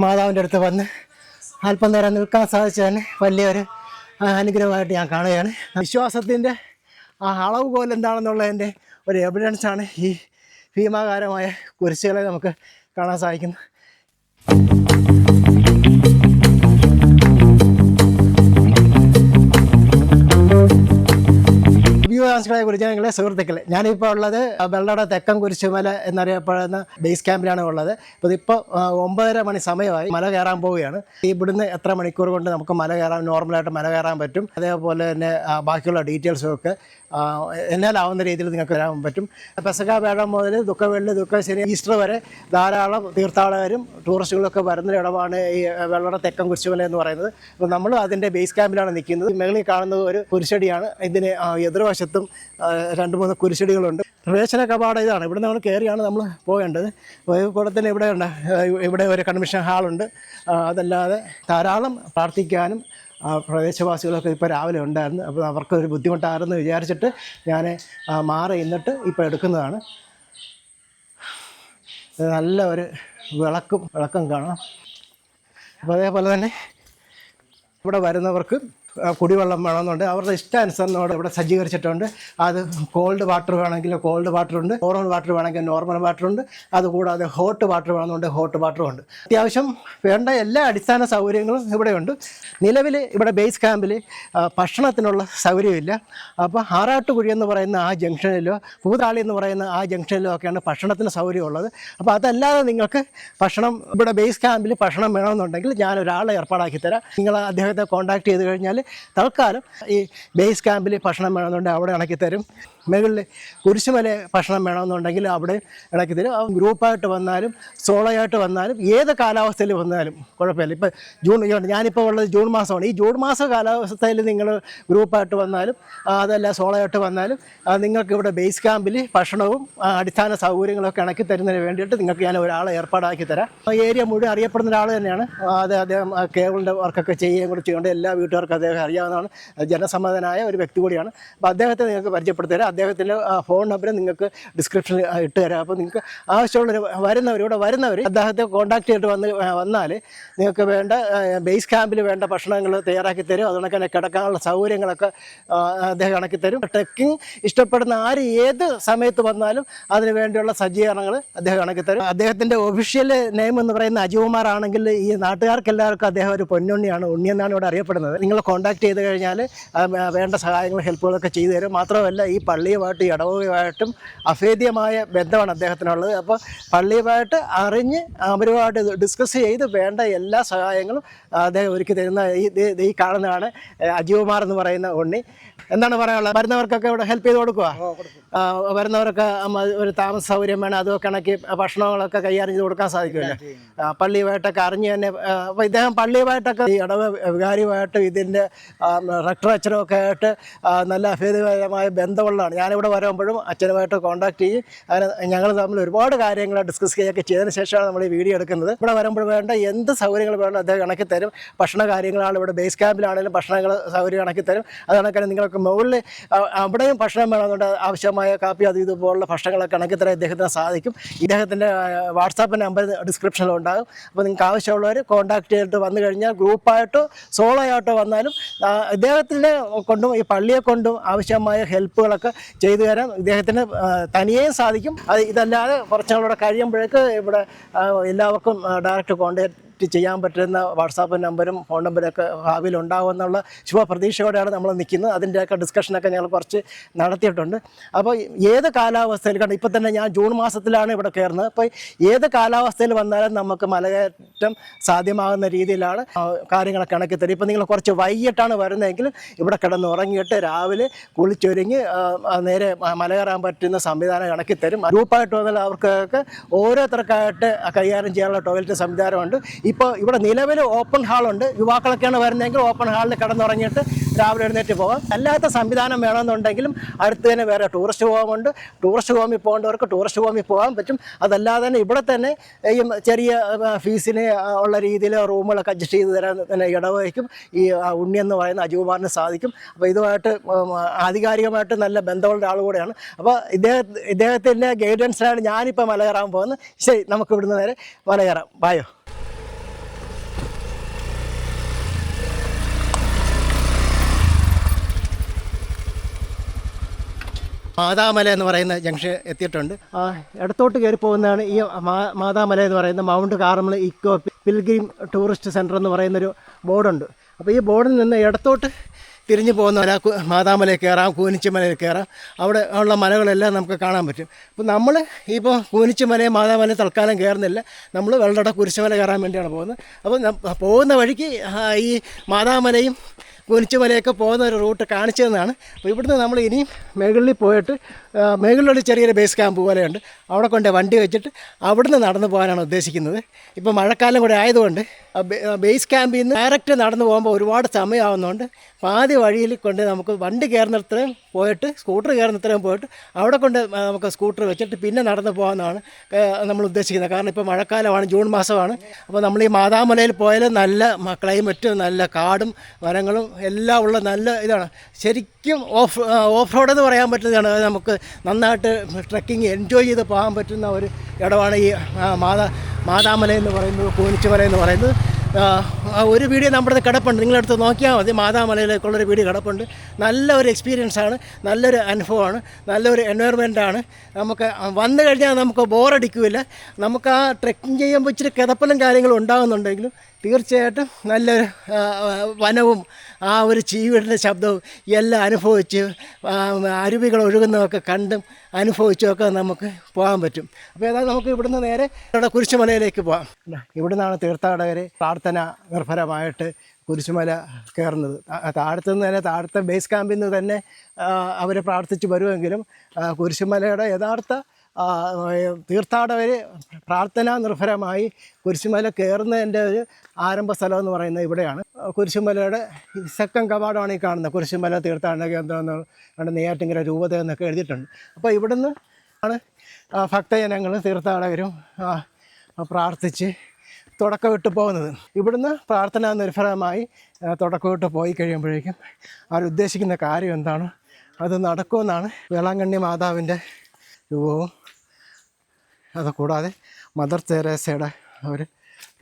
മാതാവിന്റെ അടുത്ത് വന്ന് അല്പം നേരം നിൽക്കാൻ സാധിച്ചതിന് വലിയൊരു അനുഗ്രഹമായിട്ട് ഞാൻ കാണുകയാണ്. വിശ്വാസത്തിന്റെ ആ അളവ് പോലെ എന്താണെന്നുള്ളതിന്റെ ഒരു എവിഡൻസ് ആണ് ഈ ഭീമാകാരമായ കുരിശുകളെ നമുക്ക് കാണാൻ സാധിക്കുന്നത്. വ്യൂവാംശങ്ങളെ കുറിച്ച് നിങ്ങളെ സുഹൃത്തുക്കളെ ഞാനിപ്പോൾ ഉള്ളത് വെള്ളട തെക്കൻ കുരിശുമല എന്നറിയപ്പെടുന്ന ബേസ് ക്യാമ്പിലാണ് ഉള്ളത്. അപ്പോൾ ഇപ്പോൾ ഒമ്പതര മണി സമയമായി മല കയറാൻ പോവുകയാണ്. ഇവിടുന്ന് എത്ര മണിക്കൂർ കൊണ്ട് നമുക്ക് മല കയറാൻ നോർമലായിട്ട് മല കയറാൻ പറ്റും. അതേപോലെ തന്നെ ബാക്കിയുള്ള ഡീറ്റെയിൽസും ഒക്കെ എന്നാലാവുന്ന രീതിയിൽ നിങ്ങൾക്ക് വരാൻ പറ്റും. പെസക വേഴം മുതൽ ദുഃഖ വെള്ളി ദുഃഖ ശനി ഈസ്റ്റർ വരെ ധാരാളം തീർത്ഥാടകരും ടൂറിസ്റ്റുകളൊക്കെ വരുന്ന ഇടമാണ് ഈ വെള്ളട തെക്കൻ കുരിശുമല എന്ന് പറയുന്നത്. അപ്പോൾ നമ്മൾ അതിന്റെ ബേസ് ക്യാമ്പിലാണ് നിൽക്കുന്നത്. മേളിൽ കാണുന്നത് ഒരു കുരിശടിയാണ്. ഇതിന് എതിർവശത്തും രണ്ട് മൂന്ന് കുരിശടികളുണ്ട്. പ്രവേശന കപാടം ഇതാണ്. ഇവിടെ നമ്മൾ കയറിയാണ് നമ്മൾ പോകേണ്ടത്. കൂടത്തിന് ഇവിടെ ഉണ്ട്. ഇവിടെ ഒരു കൺവെൻഷൻ ഹാളുണ്ട്. അതല്ലാതെ ധാരാളം പ്രാർത്ഥിക്കാനും പ്രദേശവാസികളൊക്കെ ഇപ്പോൾ രാവിലെ ഉണ്ടായിരുന്നു. അപ്പോൾ അവർക്ക് ഒരു ബുദ്ധിമുട്ടായിരുന്നു വിചാരിച്ചിട്ട് ഞാൻ ആ, മാറി ഇന്നിട്ട് ഇപ്പോൾ എടുക്കുന്നതാണ്. നല്ല ഒരു വിളക്കും വിളക്കം കാണാം. അപ്പോൾ അതേപോലെ തന്നെ ഇവിടെ വരുന്നവർക്ക് ആ, കുടിവെള്ളം വേണമെന്നുണ്ട്. അവരുടെ ഇഷ്ടാനുസരണോട് ഇവിടെ സജ്ജീകരിച്ചിട്ടുണ്ട്. അത് കോൾഡ് വാട്ടർ വേണമെങ്കിൽ കോൾഡ് വാട്ടർ ഉണ്ട്. നോർമൽ വാട്ടർ വേണമെങ്കിൽ നോർമൽ വാട്ടർ ഉണ്ട്. അതുകൂടാതെ ഹോട്ട് വാട്ടർ വേണമെന്നുണ്ട് ഹോട്ട് വാട്ടറും ഉണ്ട്. അത്യാവശ്യം വേണ്ട എല്ലാ അടിസ്ഥാന സൗകര്യങ്ങളും ഇവിടെയുണ്ട്. നിലവിൽ ഇവിടെ ബേസ് ക്യാമ്പിൽ ഭക്ഷണത്തിനുള്ള സൗകര്യമില്ല. അപ്പോൾ ആറാട്ടുകുഴി എന്ന് പറയുന്ന ആ ജംഗ്ഷനിലോ പൂതാളി എന്ന് പറയുന്ന ആ ജംഗ്ഷനിലോ ഒക്കെയാണ് ഭക്ഷണത്തിന് സൗകര്യമുള്ളത്. അപ്പോൾ അതല്ലാതെ നിങ്ങൾക്ക് ഭക്ഷണം ഇവിടെ ബേസ് ക്യാമ്പിൽ ഭക്ഷണം വേണമെന്നുണ്ടെങ്കിൽ ഞാൻ ഒരാളെ ഏർപ്പാടാക്കി തരാം. നിങ്ങൾ അദ്ദേഹത്തെ കോൺടാക്ട് ചെയ്ത് കഴിഞ്ഞാൽ തൽക്കാലം ഈ ബേസ് ക്യാമ്പിൽ ഭക്ഷണം വേണമെന്നുണ്ടെങ്കിൽ അവിടെ ഇണക്കി തരും. മുകളിൽ കുരിശുമല ഭക്ഷണം വേണമെന്നുണ്ടെങ്കിൽ അവിടെ ഇണക്കി തരും. ആ ഗ്രൂപ്പായിട്ട് വന്നാലും സോളോയായിട്ട് വന്നാലും ഏത് കാലാവസ്ഥയിൽ വന്നാലും കുഴപ്പമില്ല. ഇപ്പോൾ ജൂൺ ഞാനിപ്പോൾ ഉള്ളത് ജൂൺ മാസമാണ്. ഈ ജൂൺ മാസ കാലാവസ്ഥയിൽ നിങ്ങൾ ഗ്രൂപ്പായിട്ട് വന്നാലും അതല്ല സോളോയായിട്ട് വന്നാലും നിങ്ങൾക്ക് ഇവിടെ ബേസ് ക്യാമ്പിൽ ഭക്ഷണവും അടിസ്ഥാന സൗകര്യങ്ങളൊക്കെ ഇണക്കി തരുന്നതിന് വേണ്ടിയിട്ട് നിങ്ങൾക്ക് ഞാൻ ഒരാളെ ഏർപ്പാടാക്കി തരാം. ഏരിയ മുഴുവൻ അറിയപ്പെടുന്ന ഒരാൾ തന്നെയാണ്. അത് അദ്ദേഹം കേബിളിന്റെ വർക്കൊക്കെ ചെയ്യുകയും കൂടെ ചെയ്യുന്നുണ്ട് എല്ലാ വീട്ടുകാർക്കും അദ്ദേഹം അറിയാവുന്നതാണ്. ജനസമ്മതനായ ഒരു വ്യക്തി കൂടിയാണ്. അപ്പോൾ അദ്ദേഹത്തെ നിങ്ങൾക്ക് പരിചയപ്പെടുത്തി തരാം. അദ്ദേഹത്തിന്റെ ഫോൺ നമ്പർ നിങ്ങൾക്ക് ഡിസ്ക്രിപ്ഷനിൽ ഇട്ട് തരാം. അപ്പോൾ നിങ്ങൾക്ക് ആവശ്യമുള്ള വരുന്നവർ ഇവിടെ വരുന്നവർ അദ്ദേഹത്തെ കോൺടാക്ട് ചെയ്തിട്ട് വന്ന് വന്നാൽ നിങ്ങൾക്ക് വേണ്ട ബേസ് ക്യാമ്പിൽ വേണ്ട ഭക്ഷണങ്ങൾ തയ്യാറാക്കി തരും. അതുകൊണ്ട് തന്നെ കിടക്കാനുള്ള സൗകര്യങ്ങളൊക്കെ അദ്ദേഹം ഇണക്കി തരും. ട്രക്കിംഗ് ഇഷ്ടപ്പെടുന്ന ആര് ഏത് സമയത്ത് വന്നാലും അതിന് വേണ്ടിയുള്ള സജ്ജീകരണങ്ങൾ അദ്ദേഹം ഇണക്കി തരും. അദ്ദേഹത്തിന്റെ ഒഫീഷ്യൽ നെയിം എന്ന് പറയുന്ന അജുകുമാർ ആണെങ്കിൽ ഈ നാട്ടുകാർക്ക് എല്ലാവർക്കും അദ്ദേഹം ഒരു പൊന്നുണ്ണിയാണ് ഉണ്ണി എന്നാണ് ഇവിടെ അറിയപ്പെടുന്നത്. നിങ്ങൾ കോൺടാക്ട് ചെയ്ത് കഴിഞ്ഞാൽ വേണ്ട സഹായങ്ങൾ ഹെൽപ്പുകളൊക്കെ ചെയ്തു തരും. മാത്രമല്ല ഈ പള്ളിയുമായിട്ട് ഇടവകയുമായിട്ടും അഭേദ്യമായ ബന്ധമാണ് അദ്ദേഹത്തിനുള്ളത്. അപ്പോൾ പള്ളിയുമായിട്ട് അറിഞ്ഞ് അവരുമായിട്ട് ഡിസ്കസ് ചെയ്ത് വേണ്ട എല്ലാ സഹായങ്ങളും അദ്ദേഹം ഒരുക്കി തരുന്ന ഈ ഈ കാണുന്നതാണ് അജീവകുമാർ എന്ന് പറയുന്ന ഉണ്ണി. എന്താണ് പറയാനുള്ളത്? വരുന്നവർക്കൊക്കെ ഇവിടെ ഹെൽപ്പ് ചെയ്ത് കൊടുക്കുക ആ, വരുന്നവർക്ക് ഒരു താമസ സൗകര്യം വേണം. അതൊക്കെ കണക്കി ഭക്ഷണങ്ങളൊക്കെ കൈകാര്യം ചെയ്ത് കൊടുക്കാൻ സാധിക്കുമല്ലോ? പള്ളിയുമായിട്ടൊക്കെ അറിഞ്ഞ് തന്നെ അപ്പോൾ ഇദ്ദേഹം പള്ളിയുമായിട്ടൊക്കെ ഈ ഇടവ വികാരിയുമായിട്ടും ഇതിന്റെ റക്ടർ അച്ഛനും ഒക്കെ ആയിട്ട് നല്ല അഭേദകരമായ ബന്ധമുള്ളതാണ്. ഞാനിവിടെ വരുമ്പോഴും അച്ഛനുമായിട്ട് കോൺടാക്ട് ചെയ്യും. അങ്ങനെ ഞങ്ങൾ തമ്മിൽ ഒരുപാട് കാര്യങ്ങൾ ഡിസ്കസ് ചെയ്യുകയൊക്കെ ചെയ്തതിന് ശേഷമാണ് നമ്മൾ ഈ വീഡിയോ എടുക്കുന്നത്. ഇവിടെ വരുമ്പോൾ വേണ്ട എന്ത് സൗകര്യങ്ങൾ വേണം അദ്ദേഹം കണക്കി തരും ഭക്ഷണ കാര്യങ്ങളാണ് ഇവിടെ ബേസ് ക്യാമ്പിലാണെങ്കിലും ഭക്ഷണങ്ങൾ സൗകര്യം കണക്കി തരും അത് കണക്കാണ് നിങ്ങൾക്ക് മുകളിൽ അവിടെയും ഭക്ഷണം വേണമെന്നുണ്ട് ആവശ്യമായ കാപ്പി അത് ഇതുപോലുള്ള ഭക്ഷണങ്ങളൊക്കെ കണക്കി തരാൻ ഇദ്ദേഹത്തിന് സാധിക്കും. ഇദ്ദേഹത്തിന്റെ വാട്സാപ്പ് നമ്പർ ഡിസ്ക്രിപ്ഷനിൽ ഉണ്ടാകും. അപ്പോൾ നിങ്ങൾക്ക് ആവശ്യമുള്ളവർ കോൺടാക്ട് ചെയ്തിട്ട് വന്നു കഴിഞ്ഞാൽ ഗ്രൂപ്പായിട്ടോ സോളോ ആയിട്ടോ വന്നാലും ഇദ്ദേഹത്തിന്റെ കൊണ്ടും ഈ പള്ളിയെ കൊണ്ടും ആവശ്യമായ ഹെൽപ്പുകളൊക്കെ ചെയ്തു തരാൻ ഇദ്ദേഹത്തിന് തനിയെയും സാധിക്കും. അത് ഇതല്ലാതെ കുറച്ചുകൂടെ കഴിയുമ്പോഴേക്ക് ഇവിടെ എല്ലാവർക്കും ഡയറക്റ്റ് കോൺടാക്ട് ചെയ്യാൻ പറ്റുന്ന വാട്സാപ്പ് നമ്പരും ഫോൺ നമ്പരൊക്കെ ഭാവിയിൽ ഉണ്ടാകുമെന്നുള്ള ശുഭപ്രതീക്ഷയോടെയാണ് നമ്മൾ നിൽക്കുന്നത്. അതിന്റെയൊക്കെ ഡിസ്കഷനൊക്കെ ഞങ്ങൾ കുറച്ച് നടത്തിയിട്ടുണ്ട്. അപ്പോൾ ഏത് കാലാവസ്ഥയിൽ കണ്ട് ഇപ്പം തന്നെ ഞാൻ ജൂൺ മാസത്തിലാണ് ഇവിടെ കയറുന്നത്. അപ്പോൾ ഏത് കാലാവസ്ഥയിൽ വന്നാലും നമുക്ക് മലകയറ്റം സാധ്യമാകുന്ന രീതിയിലാണ് കാര്യങ്ങളൊക്കെ കണക്കി തരും ഇപ്പം നിങ്ങൾ കുറച്ച് വൈകിട്ടാണ് വരുന്നതെങ്കിൽ ഇവിടെ കിടന്ന് ഉറങ്ങിയിട്ട് രാവിലെ കുളിച്ചൊരുങ്ങി നേരെ മലകയറാൻ മല കയറാൻ പറ്റുന്ന സംവിധാനം കണക്കി തരും. ഗ്രൂപ്പായിട്ട് വന്നാൽ അവർക്കൊക്കെ ഓരോരുത്തർക്കായിട്ട് കൈകാര്യം ചെയ്യാനുള്ള ടോയ്ലറ്റ് സംവിധാനമുണ്ട്. ഇപ്പോൾ ഇവിടെ നിലവിൽ ഓപ്പൺ ഹാളുണ്ട് യുവാക്കളൊക്കെയാണ് വരുന്നതെങ്കിൽ ഓപ്പൺ ഹാളിൽ കിടന്നുറങ്ങിയിട്ട് രാവിലെ എഴുന്നേറ്റ് പോകാം. അല്ലാത്ത സംവിധാനം വേണമെന്നുണ്ടെങ്കിലും അടുത്ത് തന്നെ വേറെ ടൂറിസ്റ്റ് ഹോമുണ്ട് ടൂറിസ്റ്റ് ഹോമിൽ പോകേണ്ടവർക്ക് ടൂറിസ്റ്റ് ഹോമിൽ പോകാൻ പറ്റും. അതല്ലാതെ തന്നെ ഇവിടെ തന്നെ ഈ ചെറിയ ഫീസിന് ഉള്ള രീതിയിൽ റൂമുകളൊക്കെ അഡ്ജസ്റ്റ് ചെയ്ത് തരാൻ തന്നെ ഇടവഹിക്കും. ഈ ഉണ്ണി എന്ന് പറയുന്ന അജുകുമാറിന് സാധിക്കും. അപ്പോൾ ഇതുമായിട്ട് ആധികാരികമായിട്ട് നല്ല ബന്ധമുള്ള ആൾ കൂടെയാണ്. അപ്പോൾ ഇദ്ദേഹം ഇദ്ദേഹത്തിന്റെ ഗൈഡൻസിലാണ് ഞാനിപ്പോൾ മല കയറാൻ പോകുന്നത്. ശരി നമുക്ക് ഇവിടുന്ന് നേരെ മല കയറാം ബായോ മാതാമല എന്ന് പറയുന്ന ജംഗ്ഷൻ എത്തിയിട്ടുണ്ട്. ഇടത്തോട്ട് കയറി പോകുന്നതാണ് ഈ മാതാമല എന്ന് പറയുന്ന mount Carmel eco pilgrim tourist centre എന്ന് പറയുന്നൊരു ബോർഡുണ്ട്. അപ്പോൾ ഈ ബോർഡിൽ നിന്ന് ഇടത്തോട്ട് തിരിഞ്ഞു പോകുന്ന മല കു- മാതാമലയിൽ കയറാം കൂനിച്ചുമലയിൽ കയറാം. അവിടെ ഉള്ള മലകളെല്ലാം നമുക്ക് കാണാൻ പറ്റും. അപ്പോൾ നമ്മൾ ഇപ്പോൾ കൂനിച്ചുമലയും മാതാമലയും തൽക്കാലം കയറുന്നില്ല. നമ്മൾ വെള്ളട കുരിശുമല കയറാൻ വേണ്ടിയാണ് പോകുന്നത്. അപ്പോൾ പോകുന്ന വഴിക്ക് ഈ മാതാമലയും കുനിച്ചുമലയൊക്കെ പോകുന്ന ഒരു റൂട്ട് കാണിച്ചു തന്നതാണ് അപ്പോൾ ഇവിടുന്ന് നമ്മൾ ഇനിയും മേഖലയിൽ പോയിട്ട് ആ, മേഘലിലൊരു ചെറിയൊരു ബേസ് ക്യാമ്പ് പോലെയുണ്ട്. അവിടെ കൊണ്ട് വണ്ടി വെച്ചിട്ട് അവിടുന്ന് നടന്നു പോകാനാണ് ഉദ്ദേശിക്കുന്നത്. ഇപ്പോൾ മഴക്കാലം കൂടെ ആയതുകൊണ്ട് ബേസ് ക്യാമ്പിൽ നിന്ന് ഡയറക്റ്റ് നടന്നു പോകുമ്പോൾ ഒരുപാട് സമയമാവുന്നതുകൊണ്ട് പാതി വഴിയിൽ കൊണ്ട് നമുക്ക് വണ്ടി കയറുന്നത്രയും പോയിട്ട് സ്കൂട്ടർ കയറുന്നത്രയും പോയിട്ട് അവിടെ കൊണ്ട് നമുക്ക് സ്കൂട്ടർ വെച്ചിട്ട് പിന്നെ നടന്നു പോകാമെന്നാണ് നമ്മൾ ഉദ്ദേശിക്കുന്നത്. കാരണം ഇപ്പോൾ മഴക്കാലമാണ് ജൂൺ മാസമാണ്. അപ്പോൾ നമ്മൾ ഈ മാതാമലയിൽ പോയാൽ നല്ല ക്ലൈമറ്റും നല്ല കാടും മരങ്ങളും എല്ലാം ഉള്ള നല്ല ഇതാണ്. ശരിക്കും ഓഫ് ഓഫ് റോഡ് എന്ന് പറയാൻ പറ്റുന്നതാണ്. നമുക്ക് നന്നായിട്ട് ട്രക്കിങ് എൻജോയ് ചെയ്ത് പോകാൻ പറ്റുന്ന ഒരു ഇടമാണ് ഈ മാതാ മാതാമല എന്ന് പറയുന്നത് കൂനിച്ചുമല എന്ന് പറയുന്നത്. ഒരു വീഡിയോ നമ്മുടെ കിടപ്പുണ്ട്. നിങ്ങളടുത്ത് നോക്കിയാൽ മതി. മാതാമലയിലേക്കുള്ളൊരു വീഡിയോ കിടപ്പുണ്ട്. നല്ല ഒരു ആണ്. നല്ലൊരു അനുഭവമാണ്. നല്ലൊരു എൻവയറമെന്റ് ആണ്. നമുക്ക് വന്നു കഴിഞ്ഞാൽ നമുക്ക് ബോറടിക്കില്ല നമുക്ക് ആ ട്രെക്കിങ് ചെയ്യുമ്പോൾ ഇച്ചിരി കിതപ്പലും കാര്യങ്ങളും ഉണ്ടാകുന്നുണ്ടെങ്കിലും തീർച്ചയായിട്ടും നല്ലൊരു വനവും ആ ഒരു ചീവിടുന്ന ശബ്ദവും എല്ലാം അനുഭവിച്ച് അരുവികൾ ഒഴുകുന്നതൊക്കെ കണ്ടും അനുഭവിച്ചുമൊക്കെ നമുക്ക് പോകാൻ പറ്റും. അപ്പോൾ ഏതായാലും നമുക്ക് ഇവിടുന്ന് നേരെ ഇവിടെ കുരിശുമലയിലേക്ക് പോകാം ഇവിടുന്നാണ് തീർത്ഥാടകർ പ്രാർത്ഥന നിർഭരമായിട്ട് കുരിശുമല കയറുന്നത്. താഴത്തു നിന്ന് തന്നെ താഴത്തെ ബേസ് ക്യാമ്പിൽ നിന്ന് തന്നെ അവർ പ്രാർത്ഥിച്ച് വരുമെങ്കിലും കുരിശുമലയുടെ യഥാർത്ഥ തീർത്ഥാടകർ പ്രാർത്ഥനാ നിർഭരമായി കുരിശുമല കയറുന്നതിന്റെ ഒരു ആരംഭ സ്ഥലം എന്ന് പറയുന്നത് ഇവിടെയാണ്. കുരിശുമലയുടെ സെക്കൻഡ് കവാടമാണ് ഈ കാണുന്നത്. കുരിശുമല തീർത്ഥാടന കേന്ദ്രം എന്ന് നെയ്യാറ്റിങ്ങര രൂപത എന്നൊക്കെ എഴുതിയിട്ടുണ്ട്. അപ്പോൾ ഇവിടുന്ന് ആണ് ഭക്തജനങ്ങളും തീർത്ഥാടകരും പ്രാർത്ഥിച്ച് തുടക്കമിട്ട് പോകുന്നത്. ഇവിടുന്ന് പ്രാർത്ഥന നിർഭരമായി തുടക്കമിട്ട് പോയി കഴിയുമ്പോഴേക്കും അവർ ഉദ്ദേശിക്കുന്ന കാര്യം എന്താണ്? അത് നടക്കുമെന്നാണ് വേളാങ്കണ്ണി മാതാവിന്റെ രൂപവും അതുകൂടാതെ മദർ തെരേസയുടെ ഒരു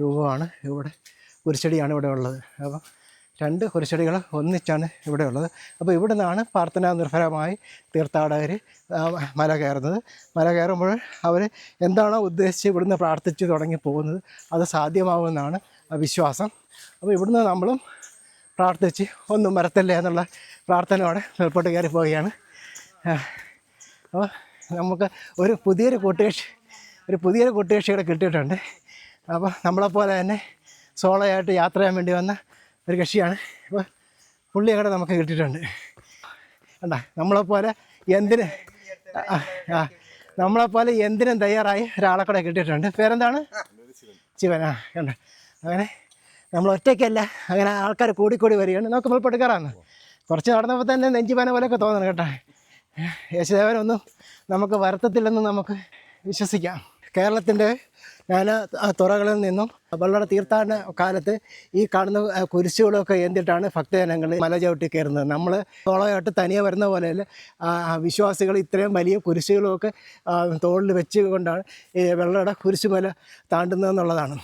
രൂപമാണ് ഇവിടെ കുരിശടിയാണ് ഇവിടെ ഉള്ളത്. അപ്പം രണ്ട് കുരിശടികൾ ഒന്നിച്ചാണ് ഇവിടെ ഉള്ളത്. അപ്പോൾ ഇവിടെ നിന്നാണ് പ്രാർത്ഥനാ നിർഭരമായി തീർത്ഥാടകർ മല കയറുന്നത്. മല കയറുമ്പോൾ അവർ എന്താണോ ഉദ്ദേശിച്ച് ഇവിടുന്ന് പ്രാർത്ഥിച്ച് തുടങ്ങി പോകുന്നത് അത് സാധ്യമാവുമെന്നാണ് വിശ്വാസം. അപ്പോൾ ഇവിടുന്ന് നമ്മളും പ്രാർത്ഥിച്ച് ഒന്നും വരത്തല്ലേ എന്നുള്ള പ്രാർത്ഥനയോടെ മേൽപ്പോട്ട് കയറി പോവുകയാണ്. അപ്പോൾ നമുക്ക് ഒരു പുതിയൊരു കൂട്ടുകക്ഷി ഒരു പുതിയൊരു കൂട്ടുകക്ഷിയുടെ കിട്ടിയിട്ടുണ്ട്. അപ്പോൾ നമ്മളെപ്പോലെ തന്നെ സോളോ ആയിട്ട് യാത്ര ചെയ്യാൻ വേണ്ടി വന്ന ഒരു കക്ഷിയാണ്. അപ്പോൾ പുള്ളി അവിടെ നമുക്ക് കിട്ടിയിട്ടുണ്ട്. കണ്ട നമ്മളെപ്പോലെ എന്തിന് ആ, നമ്മളെപ്പോലെ എന്തിനും തയ്യാറായി ഒരാളെ കൂടെ കിട്ടിയിട്ടുണ്ട്. പേരെന്താണ്? ശിവൻ. ആ കണ്ട? അങ്ങനെ നമ്മൾ ഒറ്റയ്ക്കല്ല അങ്ങനെ ആൾക്കാർ കൂടിക്കൂടി വരികയാണ്. നമുക്ക് ഇപ്പോൾ പെടുക്കാറാണ്. കുറച്ച് നടന്നപ്പോൾ തന്നെ നെഞ്ചിപ്പന പോലെയൊക്കെ തോന്നണം കേട്ടോ. യേശുദേവനൊന്നും നമുക്ക് വരത്തത്തില്ലെന്ന് നമുക്ക് വിശ്വസിക്കാം. കേരളത്തിന്റെ ഞാൻ തുറകളിൽ നിന്നും വളരെ തീർത്ഥാടന കാലത്ത് ഈ കാണുന്ന കുരിശുകളൊക്കെ എന്തിട്ടാണ് ഭക്തജനങ്ങൾ മല ചവിട്ടി കയറുന്നത്. നമ്മൾ തോളമായിട്ട് തനിയെ വരുന്ന പോലെയല്ല വിശ്വാസികൾ ഇത്രയും വലിയ കുരിശുകളൊക്കെ തോളിൽ വെച്ച് കൊണ്ടാണ് ഈ വെള്ളയുടെ കുരിശുമല താണ്ടുന്നതെന്നുള്ളതാണ്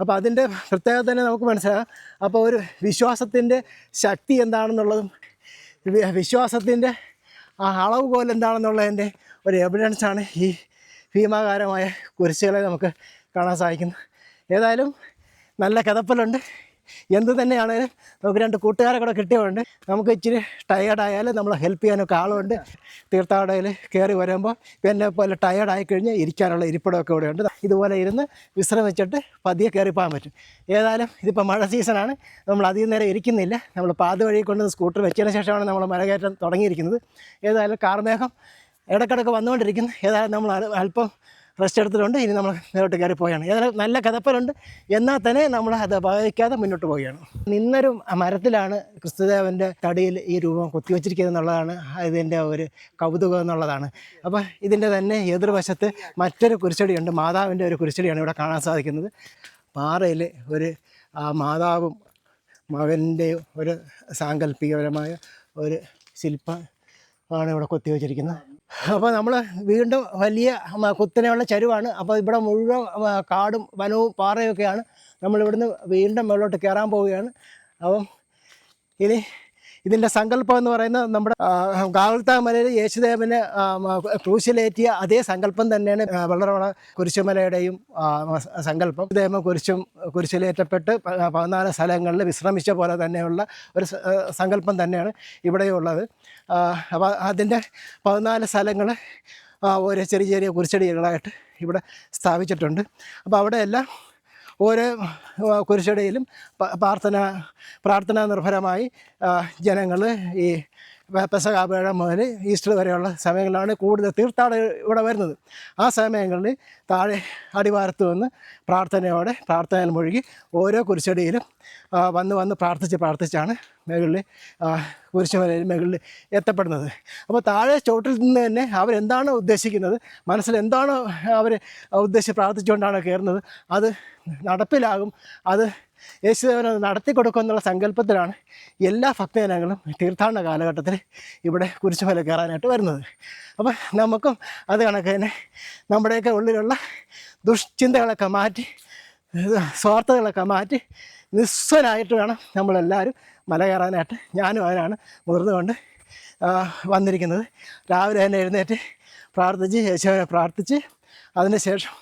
അപ്പോൾ അതിന്റെ പ്രത്യേകത തന്നെ നമുക്ക് മനസ്സിലാകാം അപ്പോൾ ഒരു വിശ്വാസത്തിന്റെ ശക്തി എന്താണെന്നുള്ളതും വിശ്വാസത്തിന്റെ അളവ് കോൽ എന്താണെന്നുള്ളതിന്റെ ഒരു എവിഡൻസാണ് ഈ ഭീമാകാരമായ കുരിശുകളെ നമുക്ക് കാണാൻ സാധിക്കുന്നു. ഏതായാലും നല്ല കിതപ്പലുണ്ട് എന്ത് തന്നെയാണേലും നമുക്ക് രണ്ട് കൂട്ടുകാരെ കൂടെ കിട്ടിയതുകൊണ്ട് നമുക്ക് ഇച്ചിരി ടയേർഡായാലും നമ്മളെ ഹെൽപ്പ് ചെയ്യാനൊക്കെ ആളുണ്ട്. തീർത്ഥാടകയിൽ കയറി വരുമ്പോൾ എന്നെ പോലെ ടയേർഡായി കഴിഞ്ഞാൽ ഇരിക്കാനുള്ള ഇരിപ്പിടമൊക്കെ ഇവിടെ ഉണ്ട് ഇതുപോലെ ഇരുന്ന് വിശ്രമിച്ചിട്ട് പതിയെ കയറി പോകാൻ പറ്റും. ഏതായാലും ഇതിപ്പോൾ മഴ സീസണാണ് നമ്മൾ അധികം നേരം ഇരിക്കുന്നില്ല. നമ്മൾ പാത വഴി കൊണ്ട് സ്കൂട്ടർ വെച്ചതിന് ശേഷമാണ് നമ്മൾ മലകയറ്റം തുടങ്ങിയിരിക്കുന്നത്. ഏതായാലും കാർമേഘം ഇടയ്ക്കിടയ്ക്ക് വന്നുകൊണ്ടിരിക്കുന്നു. ഏതായാലും നമ്മൾ അല്പം റെസ്റ്റ് എടുത്തിട്ടുണ്ട്. ഇനി നമ്മൾ നേരോട്ട് കയറി പോവുകയാണ്. ഏതായാലും നല്ല കഥപ്പലുണ്ട്. എന്നാൽ തന്നെ നമ്മൾ അത് വഹിക്കാതെ മുന്നോട്ട് പോവുകയാണ്. നിന്നൊരു മരത്തിലാണ് ക്രിസ്തുദേവന്റെ തടിയിൽ ഈ രൂപം കൊത്തിവെച്ചിരിക്കുന്നത് എന്നുള്ളതാണ് ഇതിന്റെ ഒരു കൗതുകം എന്നുള്ളതാണ്. അപ്പോൾ ഇതിന്റെ തന്നെ എതിർവശത്ത് മറ്റൊരു കുരിശടിയുണ്ട്. മാതാവിന്റെ ഒരു കുരിശടിയാണ് ഇവിടെ കാണാൻ സാധിക്കുന്നത്. പാറയിൽ ഒരു ആ മാതാവും മകന്റെ ഒരു സാങ്കല്പികപരമായ ഒരു ശില്പമാണ് ഇവിടെ കൊത്തി വെച്ചിരിക്കുന്നത് അപ്പോൾ നമ്മൾ വീണ്ടും വലിയ കുത്തനെയുള്ള ചരുവാണ്. അപ്പോൾ ഇവിടെ മുഴുവൻ കാടും വനവും പാറയൊക്കെയാണ് നമ്മളിവിടുന്ന് വീണ്ടും മുകളിലോട്ട് കയറാൻ പോവുകയാണ്. അപ്പം ഇനി ഇതിന്റെ സങ്കല്പം എന്ന് പറയുന്നത് നമ്മുടെ കാവൽത്താമലയിൽ യേശുദേവന് ക്രൂശിലേറ്റിയ അതേ സങ്കല്പം തന്നെയാണ് ആ, വെള്ളറവണ കുരിശുമലയുടെയും സങ്കല്പം. ദേവം കുരിശും കുരിശിലേറ്റപ്പെട്ട് പതിനാല് സ്ഥലങ്ങളിൽ വിശ്രമിച്ച പോലെ തന്നെയുള്ള ഒരു സങ്കല്പം തന്നെയാണ് ഇവിടെയുള്ളത്. അപ്പോൾ അതിന്റെ പതിനാല് സ്ഥലങ്ങൾ ഓരോ ചെറിയ ചെറിയ കുരിശടികളായിട്ട് ഇവിടെ സ്ഥാപിച്ചിട്ടുണ്ട്. അപ്പോൾ അവിടെയെല്ലാം ഓരോ കുരിശടയിലും പ്രാർത്ഥന പ്രാർത്ഥനാ നിർഭരമായി ജനങ്ങൾ ഈ പെ- പെസകാപേഴ മുതൽ ഈസ്റ്റർ വരെയുള്ള സമയങ്ങളിലാണ് കൂടുതൽ തീർത്ഥാടകർ ഇവിടെ വരുന്നത്. ആ സമയങ്ങളിൽ താഴെ അടിവാരത്ത് വന്ന് പ്രാർത്ഥനയോടെ പ്രാർത്ഥനയിൽ മുഴുകി ഓരോ കുരിശടിയിലും വന്ന് വന്ന് പ്രാർത്ഥിച്ച് പ്രാർത്ഥിച്ചാണ് മുകളിൽ കുരിശുമലയിൽ മുകളിൽ എത്തപ്പെടുന്നത്. അപ്പോൾ താഴെ ചോട്ടിൽ നിന്ന് തന്നെ അവരെന്താണ് ഉദ്ദേശിക്കുന്നത്? മനസ്സിൽ എന്താണോ അവർ ഉദ്ദേശിച്ച് പ്രാർത്ഥിച്ചുകൊണ്ടാണ് കയറുന്നത്? അത് നടപ്പിലാകും. അത് യേശുദേവൻ അത് നടത്തി കൊടുക്കുമെന്നുള്ള സങ്കല്പത്തിലാണ് എല്ലാ ഭക്തജനങ്ങളും തീർത്ഥാടന കാലഘട്ടത്തിൽ ഇവിടെ കുരിശുമല കയറാനായിട്ട് വരുന്നത്. അപ്പം നമുക്കും അത് കണക്ക് തന്നെ നമ്മുടെയൊക്കെ ഉള്ളിലുള്ള ദുഷ്ചിന്തകളൊക്കെ മാറ്റി സ്വാർത്ഥതകളൊക്കെ മാറ്റി നിസ്വനായിട്ട് വേണം നമ്മളെല്ലാവരും മല കയറാനായിട്ട്. ഞാനും അതിനാണ് മുതിർന്നുകൊണ്ട് വന്നിരിക്കുന്നത്. രാവിലെ തന്നെ എഴുന്നേറ്റ് പ്രാർത്ഥിച്ച് യേശുവിനെ പ്രാർത്ഥിച്ച് അതിനുശേഷം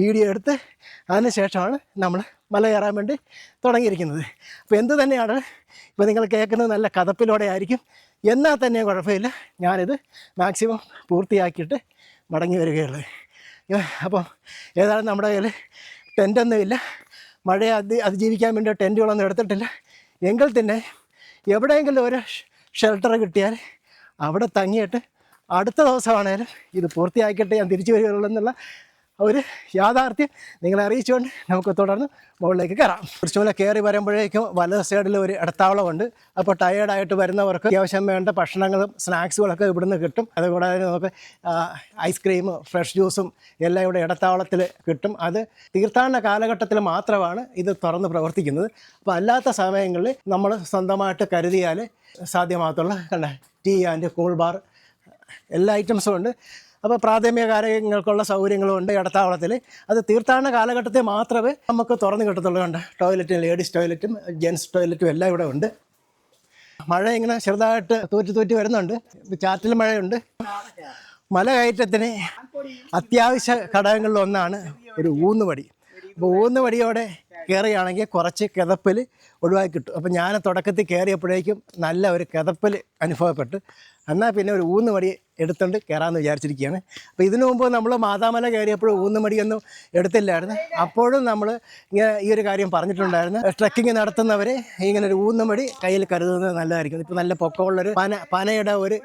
വീഡിയോ എടുത്ത് അതിന് ശേഷമാണ് നമ്മൾ മല കയറാൻ വേണ്ടി തുടങ്ങിയിരിക്കുന്നത്. അപ്പോൾ എന്ത് തന്നെയാണ് ഇപ്പോൾ നിങ്ങൾ കേൾക്കുന്നത് നല്ല കഥപ്പിലൂടെ ആയിരിക്കും. എന്നാൽ തന്നെ കുഴപ്പമില്ല. ഞാനിത് മാക്സിമം പൂർത്തിയാക്കിയിട്ട് മടങ്ങി വരികയുള്ളൂ. അപ്പോൾ ഏതായാലും നമ്മുടെ കയ്യിൽ ടെന്റൊന്നുമില്ല മഴയെ അതി അതിജീവിക്കാൻ വേണ്ടി ടെന്റുകളൊന്നും എടുത്തിട്ടില്ല. എങ്കിൽ തന്നെ എവിടെയെങ്കിലും ഒരു ഷെൽട്ടർ കിട്ടിയാൽ അവിടെ തങ്ങിയിട്ട് അടുത്ത ദിവസമാണേലും ഇത് പൂർത്തിയാക്കിയിട്ട് ഞാൻ തിരിച്ചു വരികയുള്ളൂ എന്നുള്ള ഒരു യാഥാർത്ഥ്യം നിങ്ങളെ അറിയിച്ചുകൊണ്ട് നമുക്ക് തുടർന്ന് മുകളിലേക്ക് കയറാം. കുറച്ചുമൂല കയറി വരുമ്പോഴേക്കും വലത് സൈഡിൽ ഒരു ഇടത്താവളമുണ്ട്. അപ്പോൾ ടയേർഡായിട്ട് വരുന്നവർക്ക് അത്യാവശ്യം വേണ്ട ഭക്ഷണങ്ങളും സ്നാക്സുകളൊക്കെ ഇവിടുന്ന് കിട്ടും. അതുകൂടാതെ നമുക്ക് ഐസ്ക്രീം ഫ്രഷ് ജ്യൂസും എല്ലാം ഇവിടെ ഇടത്താവളത്തിൽ കിട്ടും. അത് തീർത്ഥാടന കാലഘട്ടത്തിൽ മാത്രമാണ് ഇത് തുറന്ന് പ്രവർത്തിക്കുന്നത്. അപ്പോൾ അല്ലാത്ത സമയങ്ങളിൽ നമ്മൾ സ്വന്തമായിട്ട് കരുതിയാൽ സാധ്യമാകത്തുള്ള കണ്ട ടീ ആൻഡ് കൂൾ ബാർ എല്ലാ ഐറ്റംസും ഉണ്ട്. അപ്പോൾ പ്രാഥമിക കാര്യങ്ങൾക്കുള്ള സൗകര്യങ്ങളും ഉണ്ട് ഇടത്താവളത്തിൽ അത് തീർത്ഥാടന കാലഘട്ടത്തിൽ മാത്രമേ നമുക്ക് തുറന്നു കിട്ടത്തുള്ളൂ കണ്ട്? ടോയ്ലറ്റും ലേഡീസ് ടോയ്ലറ്റും ജെൻസ് ടോയ്ലറ്റും എല്ലാം ഇവിടെ ഉണ്ട്. മഴ ഇങ്ങനെ ചെറുതായിട്ട് തൂറ്റി തൂറ്റി വരുന്നുണ്ട്. ചാറ്റൽ മഴയുണ്ട്. മല കയറ്റത്തിന് അത്യാവശ്യ ഘടകങ്ങളിൽ ഒന്നാണ് ഒരു ഊന്നുവടി. അപ്പോൾ ഊന്നുവടിയോടെ കയറുകയാണെങ്കിൽ കുറച്ച് കിതപ്പിൽ ഒഴിവാക്കി കിട്ടും. അപ്പോൾ ഞാൻ തുടക്കത്തിൽ കയറിയപ്പോഴേക്കും നല്ല ഒരു കിതപ്പിൽ അനുഭവപ്പെട്ടു. എന്നാൽ പിന്നെ ഒരു ഊന്നുവടി എടുത്തുകൊണ്ട് കയറാമെന്ന് വിചാരിച്ചിരിക്കുകയാണ്. അപ്പോൾ ഇതിനു മുമ്പ് നമ്മൾ മാതാമല കയറിയപ്പോഴും ഊന്നുമടിയൊന്നും എടുത്തില്ലായിരുന്നു. അപ്പോഴും നമ്മൾ ഇങ്ങനെ ഈ ഒരു കാര്യം പറഞ്ഞിട്ടുണ്ടായിരുന്നു. ട്രക്കിംഗ് നടത്തുന്നവർ ഇങ്ങനെ ഒരു ഊന്നുമടി കയ്യിൽ കരുതുന്നത് നല്ലതായിരിക്കും. ഇപ്പോൾ നല്ല പൊക്കമുള്ളൊരു പന പനയുടെ ഒരു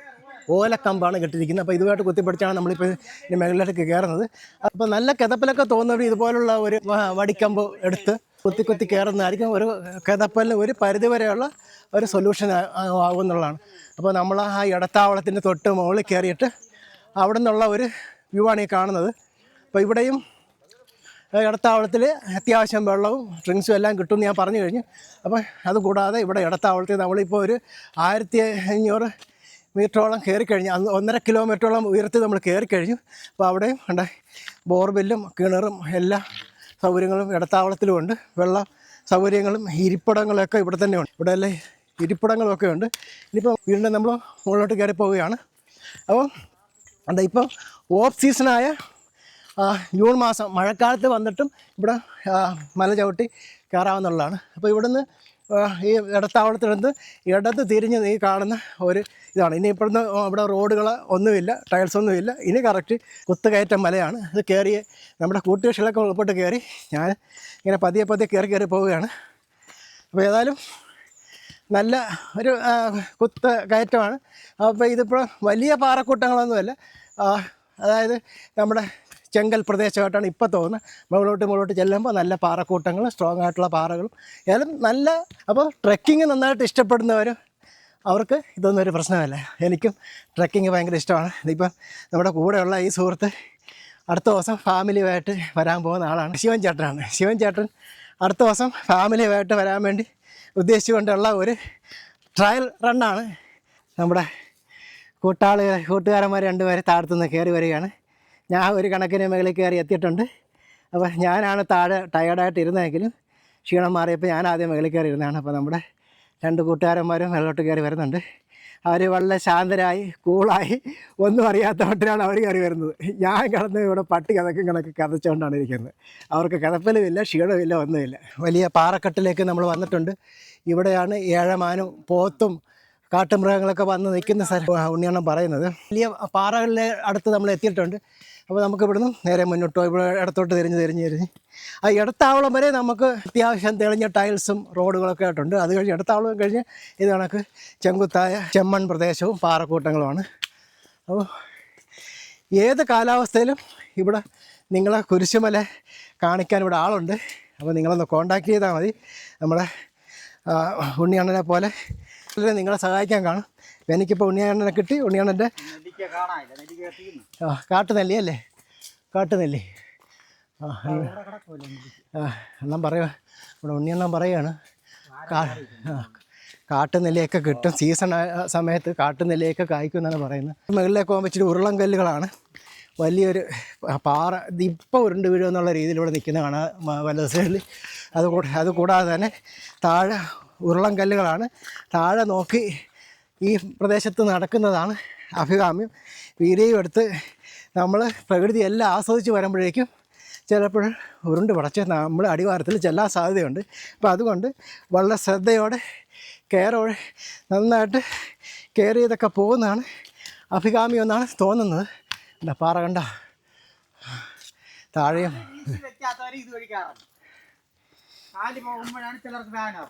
ഓലക്കമ്പാണ് കെട്ടിരിക്കുന്നത്. അപ്പോൾ ഇതുമായിട്ട് കുത്തിപ്പിടിച്ചാണ് നമ്മളിപ്പോൾ ഇനി മേഖലയിലേക്ക് കയറുന്നത്. അപ്പോൾ നല്ല കിതപ്പിലൊക്കെ തോന്നുന്നവർ ഇതുപോലുള്ള ഒരു വടിക്കമ്പ് എടുത്ത് കുത്തി കുത്തി കയറുന്നതായിരിക്കും. ഒരു കിതപ്പലിന് ഒരു പരിധി വരെയുള്ള ഒരു സൊല്യൂഷൻ ആകും എന്നുള്ളതാണ് അപ്പോൾ നമ്മൾ ആ ഇടത്താവളത്തിന്റെ തൊട്ട് മുകളിൽ കയറിയിട്ട് അവിടെ നിന്നുള്ള ഒരു വ്യൂ ആണ് ഈ കാണുന്നത്. അപ്പോൾ ഇവിടെയും ഇടത്താവളത്തിൽ അത്യാവശ്യം വെള്ളവും ഡ്രിങ്ക്സും എല്ലാം കിട്ടുമെന്ന് ഞാൻ പറഞ്ഞു കഴിഞ്ഞു. അപ്പോൾ അതുകൂടാതെ ഇവിടെ ഇടത്താവളത്തിൽ നമ്മളിപ്പോൾ ഒരു ആയിരത്തി അഞ്ഞൂറ് മീറ്ററോളം കയറിക്കഴിഞ്ഞു. അന്ന് ഒന്നര കിലോമീറ്ററോളം ഉയർത്തി നമ്മൾ കയറിക്കഴിഞ്ഞു. അപ്പോൾ അവിടെയും ഉണ്ട് ബോർവെല്ലും കിണറും എല്ലാ സൗകര്യങ്ങളും ഇടത്താവളത്തിലുമുണ്ട്. വെള്ള സൗകര്യങ്ങളും ഇരിപ്പിടങ്ങളൊക്കെ ഇവിടെ തന്നെയുണ്ട്. ഇവിടെ എല്ലാം ഇരിപ്പിടങ്ങളൊക്കെ ഉണ്ട്. ഇനിയിപ്പോൾ വീണ്ടും നമ്മൾ മുകളിലോട്ട് കയറി പോവുകയാണ്. അപ്പം അതെ ഇപ്പം ഓഫ് സീസണായ ജൂൺ മാസം മഴക്കാലത്ത് വന്നിട്ടും ഇവിടെ മല ചവിട്ടി കയറാവുന്നതാണ് അപ്പോൾ ഇവിടുന്ന് ഈ ഇടത്താവളത്തിൽ നിന്ന് ഇടത്ത് തിരിഞ്ഞ് നീ കാണുന്ന ഒരു ഇതാണ്. ഇനി ഇപ്പോഴത്തെ അവിടെ റോഡുകൾ ഒന്നുമില്ല ടയൽസ് ഒന്നുമില്ല. ഇനി കറക്റ്റ് കുത്തുകയറ്റം മലയാണ്. ഇത് കയറി നമ്മുടെ കൂട്ടുകക്ഷികളൊക്കെ ഉൾപ്പെട്ട് കയറി ഞാൻ ഇങ്ങനെ പതിയെ പതിയെ കയറി കയറി പോവുകയാണ്. അപ്പോൾ ഏതായാലും നല്ല ഒരു കുത്ത് കയറ്റമാണ്. അപ്പോൾ ഇതിപ്പോൾ വലിയ പാറക്കൂട്ടങ്ങളൊന്നുമല്ല. അതായത് നമ്മുടെ ചെങ്കൽ പ്രദേശമായിട്ടാണ് ഇപ്പോൾ തോന്നുന്നത്. മുകളിലോട്ട് മുകളിലോട്ട് ചെല്ലുമ്പോൾ നല്ല പാറക്കൂട്ടങ്ങൾ സ്ട്രോങ് ആയിട്ടുള്ള പാറകളും. ഏതായാലും നല്ല അപ്പോൾ ട്രക്കിങ് നന്നായിട്ട് ഇഷ്ടപ്പെടുന്നവർ അവർക്ക് ഇതൊന്നും ഒരു പ്രശ്നമല്ല? എനിക്കും ട്രക്കിങ് ഭയങ്കര ഇഷ്ടമാണ്. ഇതിപ്പം നമ്മുടെ കൂടെയുള്ള ഈ സുഹൃത്ത് അടുത്ത ദിവസം ഫാമിലിയുമായിട്ട് വരാൻ പോകുന്ന ആളാണ് ശിവൻ ചേട്ടനാണ്. ശിവൻ ചേട്ടൻ അടുത്ത ദിവസം ഫാമിലിയുമായിട്ട് വരാൻ വേണ്ടി ഉദ്ദേശിച്ചുകൊണ്ടുള്ള ഒരു ട്രയൽ റണ്ണാണ് നമ്മുടെ കൂട്ടാളി കൂട്ടുകാരന്മാർ രണ്ടുപേരെ താഴത്തുനിന്ന് കയറി വരികയാണ്. ഞാൻ ഒരു കണക്കിന് മേളിൽ കയറി എത്തിയിട്ടുണ്ട്. അപ്പോൾ ഞാനാണ് താഴെ ടയേർഡായിട്ട് ഇരുന്നതെങ്കിലും ക്ഷീണം മാറിയപ്പോൾ ഞാൻ ആദ്യം മേളിൽ കയറി ഇരുന്നതാണ്. അപ്പോൾ നമ്മുടെ രണ്ട് കൂട്ടുകാരന്മാരും മേളോട്ട് കയറി വരുന്നുണ്ട്. അവർ വളരെ ശാന്തരായി കൂളായി ഒന്നും അറിയാത്ത അവർ കയറി വരുന്നത്. ഞാൻ കിടന്ന് ഇവിടെ പട്ടി കഥക്കും കണക്ക് കഥച്ചുകൊണ്ടാണ് ഇരിക്കുന്നത്. അവർക്ക് കിതപ്പലുമില്ല ക്ഷീണമില്ല ഒന്നുമില്ല. വലിയ പാറക്കെട്ടിലേക്ക് നമ്മൾ വന്നിട്ടുണ്ട്. ഇവിടെയാണ് ഏഴമാനും പോത്തും കാട്ടുമൃഗങ്ങളൊക്കെ വന്ന് നിൽക്കുന്ന സ്ഥലം ഉണ്ണിയണ്ണം പറയുന്നത്. വലിയ പാറകളിലെ അടുത്ത് നമ്മൾ എത്തിയിട്ടുണ്ട്. അപ്പോൾ നമുക്ക് ഇവിടുന്ന് നേരെ മുന്നോട്ട് ഇവിടെ ഇടത്തോട്ട് തിരിഞ്ഞ് തിരിഞ്ഞ് തിരിഞ്ഞ്. ആ ഇടത്താവളം വരെ നമുക്ക് അത്യാവശ്യം തെളിഞ്ഞ ടൈൽസും റോഡുകളൊക്കെ ആയിട്ടുണ്ട്. അത് കഴിഞ്ഞ് ഇടത്താവളം കഴിഞ്ഞ് ഇത് കണക്ക് ചെങ്കുത്തായ ചെമ്മൺ പ്രദേശവും പാറക്കൂട്ടങ്ങളുമാണ്. അപ്പോൾ ഏത് കാലാവസ്ഥയിലും ഇവിടെ നിങ്ങളെ കുരിശുമല കാണിക്കാൻ ഇവിടെ ആളുണ്ട്. അപ്പോൾ നിങ്ങളൊന്ന് കോണ്ടാക്ട് ചെയ്താൽ മതി. നമ്മുടെ ഉണ്ണിയണ്ണനെ പോലെ നിങ്ങളെ സഹായിക്കാൻ കാണും. എനിക്കിപ്പോൾ ഉണ്ണിയണ്ണനെ കിട്ടി. തീർന്നു ആ കാട്ടുനെല്ലി അല്ലേ? കാട്ടുനെല്ലി. ആ ആ എണ്ണം പറയുക ഇവിടെ ഉണ്ണിയെണ്ണം പറയുകയാണ് കാ കാട്ടുനെല്ലിയൊക്കെ കിട്ടും. സീസൺ സമയത്ത് കാട്ടുനെല്ലിയൊക്കെ കായ്ക്കും എന്നാണ് പറയുന്നത്. മുകളിലേക്ക് പോകാൻ ഇച്ചിരി ഉരുളം കല്ലുകളാണ്. വലിയൊരു പാറ ഇപ്പോൾ ഉരുണ്ട് വീഴും എന്നുള്ള രീതിയിൽ ഇവിടെ നിൽക്കുന്ന കാണാം വലത് സൈഡിൽ അത് അത് കൂടാതെ തന്നെ താഴെ ഉരുളം കല്ലുകളാണ്. താഴെ നോക്കി ഈ പ്രദേശത്ത് നടക്കുന്നതാണ് അഭികാമ്യം. വീഡിയോ എടുത്ത് നമ്മൾ പ്രകൃതി എല്ലാം ആസ്വദിച്ച് വരുമ്പോഴേക്കും ചിലപ്പോൾ ഉരുണ്ട് പടച്ച് നമ്മൾ അടിവാരത്തിൽ ചെല്ലാൻ സാധ്യതയുണ്ട്. അപ്പോൾ അതുകൊണ്ട് വളരെ ശ്രദ്ധയോടെ കെയറോടെ നന്നായിട്ട് കെയർ ചെയ്തൊക്കെ പോകുന്നതാണ് അഭികാമ്യം എന്നാണ് തോന്നുന്നത്. എന്താ പാറ കണ്ട? താഴെയും. ചിലർക്ക് വേണം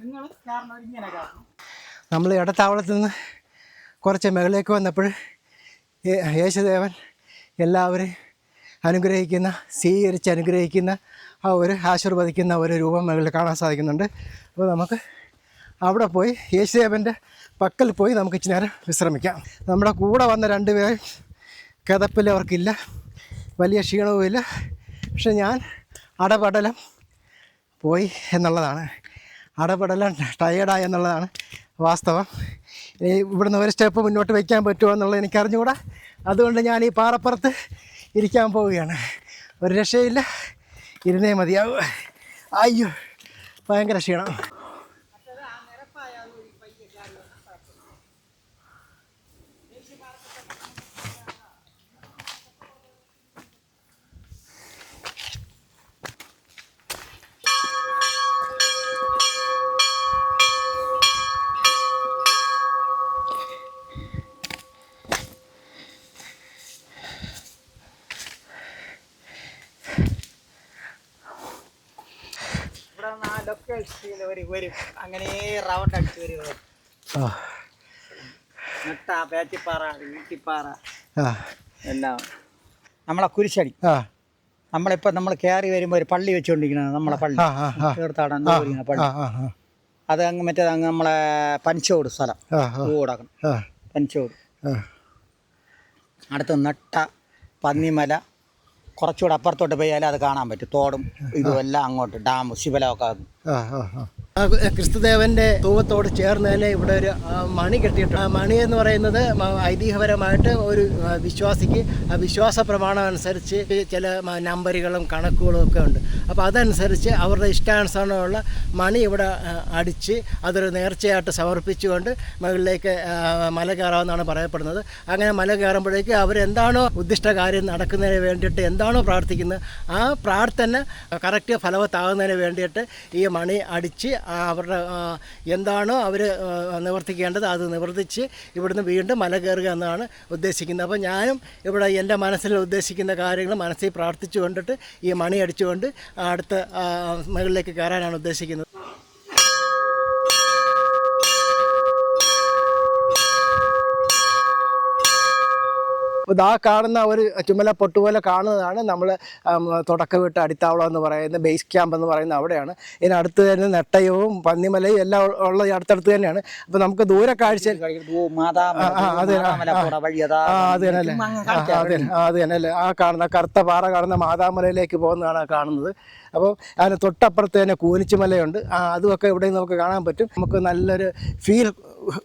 നിങ്ങൾ കാരണം ഇങ്ങനെ നമ്മൾ ഇടത്താവളത്തിൽ നിന്ന് കുറച്ച് മേളിലേക്ക് വന്നപ്പോൾ യേശുദേവൻ എല്ലാവരെയും അനുഗ്രഹിക്കുന്ന സ്വീകരിച്ച് അനുഗ്രഹിക്കുന്ന ആ ഒരു ആശീർവദിക്കുന്ന ഒരു രൂപം മേളിൽ കാണാൻ സാധിക്കുന്നുണ്ട്. അപ്പോൾ നമുക്ക് അവിടെ പോയി യേശുദേവന്റെ പക്കൽ പോയി നമുക്ക് ഇച്ചിരി നേരം വിശ്രമിക്കാം. നമ്മുടെ കൂടെ വന്ന രണ്ട് പേർ കിതപ്പിൽ അവർക്കില്ല വലിയ ക്ഷീണവുമില്ല. പക്ഷെ ഞാൻ അടപടലം പോയി എന്നുള്ളതാണ്. അടപടലം ടയേർഡായി എന്നുള്ളതാണ്. വാസ്തവം. ഇവിടുന്ന് ഒരു സ്റ്റെപ്പ് മുന്നോട്ട് വയ്ക്കാൻ പറ്റുമോ എന്നുള്ളത് എനിക്ക് അറിഞ്ഞുകൂടാ അതുകൊണ്ട് ഞാൻ ഈ പാറപ്പുറത്ത് ഇരിക്കാൻ പോവുകയാണ്. ഒരു രക്ഷയില്ല. ഇരുന്നേ മതിയാവും. അയ്യോ ഭയങ്കര ക്ഷീണം ഇവിടെ നിന്ന് ആ ലൊക്കേഷൻ ഒരു വരും. അങ്ങനെ റൗണ്ട് അടിച്ച് വരും ആ. നെട്ട പേച്ചിപ്പാറ വീട്ടിപ്പാറ ആ. എല്ലാം നമ്മളെ കുരിശടി. ആ. നമ്മളിപ്പോൾ നമ്മൾ കയറി വരുമ്പോൾ ഒരു പള്ളി വെച്ചുകൊണ്ടിരിക്കുന്നത് നമ്മളെ പള്ളി. തീർത്ഥാടന പള്ളി. അത് അങ്ങ് മറ്റേ അങ്ങ് നമ്മളെ പഞ്ചോട് സ്ഥലം. കൂടാക്കണം പഞ്ചോട്. അടുത്ത് നട്ട പന്നിമല. കുറച്ചുകൂടെ അപ്പുറത്തോട്ട് പോയാൽ അത് കാണാൻ പറ്റും. തോടും ഇതും എല്ലാം അങ്ങോട്ട്. ഡാം ശിവലമൊക്കെ ക്രിസ്തുദേവന്റെ തൂവത്തോട് ചേർന്ന് തന്നെ ഇവിടെ ഒരു മണി കെട്ടിയിട്ടുണ്ട്. മണി എന്ന് പറയുന്നത് ഐതിഹ്യപരമായിട്ട് ഒരു വിശ്വാസിക്ക് വിശ്വാസ പ്രമാണം അനുസരിച്ച് ചില നമ്പറുകളും കണക്കുകളും ഒക്കെ ഉണ്ട്. അപ്പോൾ അതനുസരിച്ച് അവരുടെ ഇഷ്ടാനുസരണമുള്ള മണി ഇവിടെ അടിച്ച് അതൊരു നേർച്ചയായിട്ട് സമർപ്പിച്ചുകൊണ്ട് മുകളിലേക്ക് മല കയറാമെന്നാണ് പറയപ്പെടുന്നത്. അങ്ങനെ മല കയറുമ്പോഴേക്ക് അവരെന്താണോ ഉദ്ദിഷ്ട കാര്യം നടക്കുന്നതിന് വേണ്ടിയിട്ട് എന്താണോ പ്രാർത്ഥിക്കുന്നത് ആ പ്രാർത്ഥന കറക്റ്റ് ഫലവത്താകുന്നതിന് വേണ്ടിയിട്ട് ഈ മണി അടിച്ച് അവരുടെ എന്താണോ അവർ നിവർത്തിക്കേണ്ടത് അത് നിവർത്തിച്ച് ഇവിടുന്ന് വീണ്ടും മല കയറുക എന്നാണ് ഉദ്ദേശിക്കുന്നത്. അപ്പോൾ ഞാനും ഇവിടെ എന്റെ മനസ്സിൽ ഉദ്ദേശിക്കുന്ന കാര്യങ്ങൾ മനസ്സിൽ പ്രാർത്ഥിച്ചു കൊണ്ടിട്ട് ഈ മണി അടിച്ചുകൊണ്ട് അടുത്ത മുകളിലേക്ക് കയറാനാണ് ഉദ്ദേശിക്കുന്നത്. ഇതാ കാണുന്ന ഒരു ചുമല പൊട്ടുപോലെ കാണുന്നതാണ് നമ്മൾ തുടക്കം വിട്ട് അടിത്താവളം എന്ന് പറയുന്ന ബേസ് ക്യാമ്പ് എന്ന് പറയുന്ന അവിടെയാണ്. ഇതിനടുത്ത് തന്നെ നെട്ടയവും പന്നിമലയും എല്ലാം ഉള്ള അടുത്തടുത്ത് തന്നെയാണ്. അപ്പോൾ നമുക്ക് ദൂരെ കാഴ്ച അത് തന്നെ. അതാ ആ തന്നെ കാണുന്ന കറുത്ത പാറ കാണുന്ന മാതാമലയിലേക്ക് പോകുന്നതാണ് കാണുന്നത്. അപ്പോൾ അതിന് തൊട്ടപ്പുറത്ത് തന്നെ കൂനിച്ചുമലയുണ്ട്. ആ അതുമൊക്കെ ഇവിടെ നമുക്ക് കാണാൻ പറ്റും. നമുക്ക് നല്ലൊരു ഫീൽ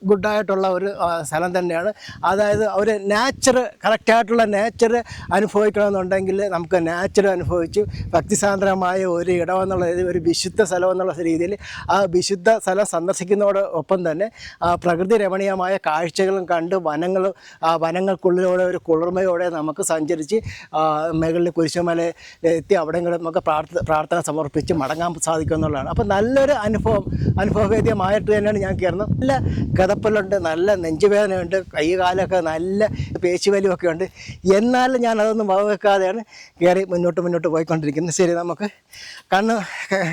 ഗുഡായിട്ടുള്ള ഒരു സ്ഥലം തന്നെയാണ്. അതായത് ഒരു നാച്ചർ കറക്റ്റായിട്ടുള്ള നേച്ചർ അനുഭവിക്കണമെന്നുണ്ടെങ്കിൽ നമുക്ക് നാച്ചർ അനുഭവിച്ച് ഭക്തിസാന്ദ്രമായ ഒരു ഇടമെന്നുള്ള ഒരു വിശുദ്ധ സ്ഥലം എന്നുള്ള രീതിയിൽ ആ വിശുദ്ധ സ്ഥലം സന്ദർശിക്കുന്നതോടൊപ്പം തന്നെ ആ പ്രകൃതി രമണീയമായ കാഴ്ചകളും കണ്ട് വനങ്ങളും ആ വനങ്ങൾക്കുള്ളിലൂടെ ഒരു കുളിർമയോടെ നമുക്ക് സഞ്ചരിച്ച് മേഖലയിൽ കുരിശുമല എത്തി അവിടെങ്കിലും നമുക്ക് പ്രാർത്ഥന പ്രാർത്ഥന സമർപ്പിച്ച് മടങ്ങാൻ സാധിക്കും എന്നുള്ളതാണ്. അപ്പോൾ നല്ലൊരു അനുഭവം അനുഭവവേദ്യമായിട്ട് തന്നെയാണ് ഞാൻ കയറുന്നത് നല്ല കിതപ്പലുണ്ട് നല്ല നെഞ്ചുവേദനയുണ്ട് കൈ കാലൊക്കെ നല്ല പേശിവലിയൊക്കെ ഉണ്ട് എന്നാലും ഞാൻ അതൊന്നും വകവെക്കാതെയാണ് കയറി മുന്നോട്ട് മുന്നോട്ട് പോയിക്കൊണ്ടിരിക്കുന്നത്. ശരി നമുക്ക് കണ്ണ്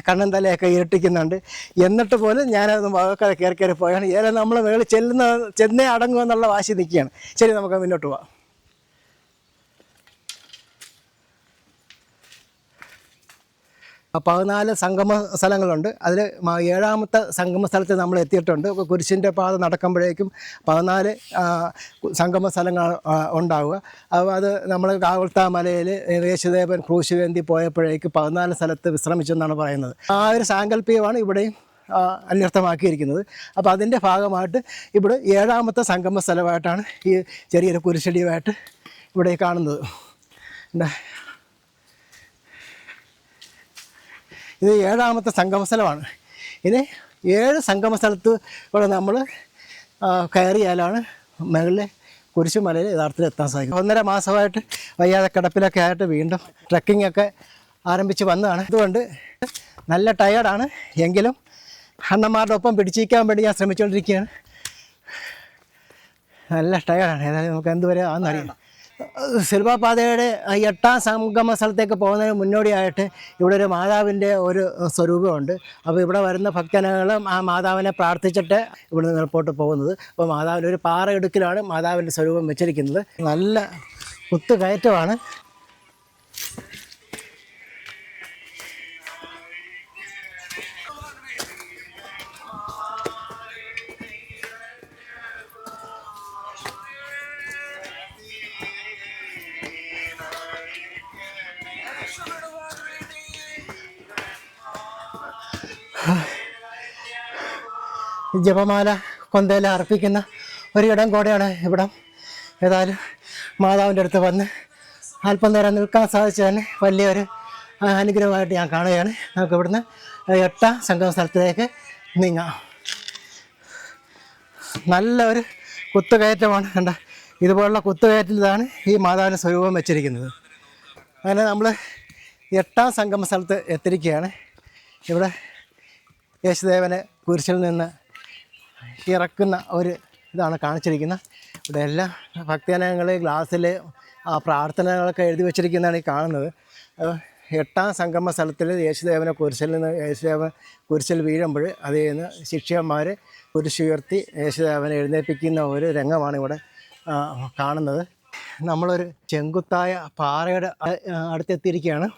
കണ്ണും തലയൊക്കെ ഇരട്ടിക്കുന്നുണ്ട്. എന്നിട്ട് പോലും ഞാനതൊന്നും വകവെക്കാതെ കയറി കയറി പോയാണ്. ഏതായാലും നമ്മൾ മേളിൽ ചെല്ലുന്ന ചെന്നേ അടങ്ങുമെന്നുള്ള വാശി നിൽക്കുകയാണ്. ശരി നമുക്ക് മുന്നോട്ട് പോവാം. പതിനാല് സംഗമ സ്ഥലങ്ങളുണ്ട്. അതിൽ ഏഴാമത്തെ സംഗമ സ്ഥലത്ത് നമ്മൾ എത്തിയിട്ടുണ്ട്. കുരിശിന്റെ പാത നടക്കുമ്പോഴേക്കും പതിനാല് സംഗമ സ്ഥലങ്ങൾ ഉണ്ടാവുക. അപ്പോൾ അത് നമ്മൾ കാവൽത്താ മലയിൽ യേശുദേവൻ ക്രൂശുവേന്തി പോയപ്പോഴേക്ക് പതിനാല് സ്ഥലത്ത് വിശ്രമിച്ചെന്നാണ് പറയുന്നത്. ആ ഒരു സാങ്കല്പികമാണ് ഇവിടെയും അന്യർത്ഥമാക്കിയിരിക്കുന്നത് അപ്പോൾ അതിന്റെ ഭാഗമായിട്ട് ഇവിടെ ഏഴാമത്തെ സംഗമ സ്ഥലമായിട്ടാണ് ഈ ചെറിയൊരു കുരിശടിയുമായിട്ട് ഇവിടെ കാണുന്നത്. എന്താ? ഇത് ഏഴാമത്തെ സംഗമ സ്ഥലമാണ് ഇനി ഏഴ് സംഗമ സ്ഥലത്ത് ഇവിടെ നമ്മൾ കയറിയാലാണ് മുകളിലെ കുരിശുമലയിൽ യഥാർത്ഥത്തിൽ എത്താൻ സാധിക്കും ഒന്നര മാസമായിട്ട് വയ്യാതെ കിടപ്പിലൊക്കെ ആയിട്ട് വീണ്ടും ട്രക്കിംഗ് ഒക്കെ ആരംഭിച്ച് വന്നതാണ്. അതുകൊണ്ട് നല്ല ടയേർഡാണ് എങ്കിലും അണ്ണന്മാരുടെ ഒപ്പം പിടിച്ചിരിക്കാൻ വേണ്ടി ഞാൻ ശ്രമിച്ചുകൊണ്ടിരിക്കുകയാണ്. നല്ല ടയേർഡാണ് ഏതായാലും നമുക്ക് എന്തുവരെ ആണെന്നറിയാം സിൽവ പാതയുടെ എട്ടാം സംഗമ സ്ഥലത്തേക്ക് പോകുന്നതിന് മുന്നോടിയായിട്ട് ഇവിടെ ഒരു മാതാവിന്റെ ഒരു സ്വരൂപമുണ്ട്. അപ്പോൾ ഇവിടെ വരുന്ന ഭക്തനകളും ആ മാതാവിനെ പ്രാർത്ഥിച്ചിട്ട് ഇവിടെ നിന്ന് നിൽപ്പോട്ട് പോകുന്നത്. അപ്പോൾ മാതാവിന്റെ ഒരു പാറ ഇടുക്കിലാണ് മാതാവിന്റെ സ്വരൂപം വെച്ചിരിക്കുന്നത്. നല്ല കുത്തുകയറ്റമാണ് ജപമാല കൊന്തയില അർപ്പിക്കുന്ന ഒരിടം കൂടെയാണ് ഇവിടം. ഏതായാലും മാതാവിന്റെ അടുത്ത് വന്ന് അല്പം നേരം നിൽക്കാൻ സാധിച്ചതിന് വലിയൊരു അനുഗ്രഹമായിട്ട് ഞാൻ കാണുകയാണ്. നമുക്ക് ഇവിടുന്ന് എട്ടാം സംഗമ സ്ഥലത്തിലേക്ക് നീങ്ങാം. നല്ല ഒരു കുത്തുകയറ്റമാണ്. കണ്ട ഇതുപോലുള്ള കുത്തുകയറ്റിലാണ് ഈ മാതാവിന്റെ സ്വരൂപം വെച്ചിരിക്കുന്നത്. അങ്ങനെ നമ്മൾ എട്ടാം സംഗമ സ്ഥലത്ത് എത്തിയിരിക്കുകയാണ്. ഇവിടെ യേശുദേവനെ കുരിശിൽ നിന്ന് ഇറക്കുന്ന ഒരു ഇതാണ് കാണിച്ചിരിക്കുന്നത്. ഇവിടെ എല്ലാ ഭക്തജനങ്ങൾ ഗ്ലാസ്സിൽ ആ പ്രാർത്ഥനകളൊക്കെ എഴുതി വെച്ചിരിക്കുന്നതാണ് ഈ കാണുന്നത്. എട്ടാം സംഗമ സ്ഥലത്തിൽ യേശുദേവനെ കുരിശിൽ നിന്ന് യേശുദേവൻ കുരിശിൽ വീഴുമ്പോൾ അതിൽ നിന്ന് ശിഷ്യന്മാർ കുരിശുയർത്തി യേശുദേവനെ എഴുന്നേൽപ്പിക്കുന്ന ഒരു രംഗമാണ് ഇവിടെ കാണുന്നത്. നമ്മളൊരു ചെങ്കുത്തായ പാറയുടെ അടുത്തെത്തിയിരിക്കുകയാണ്.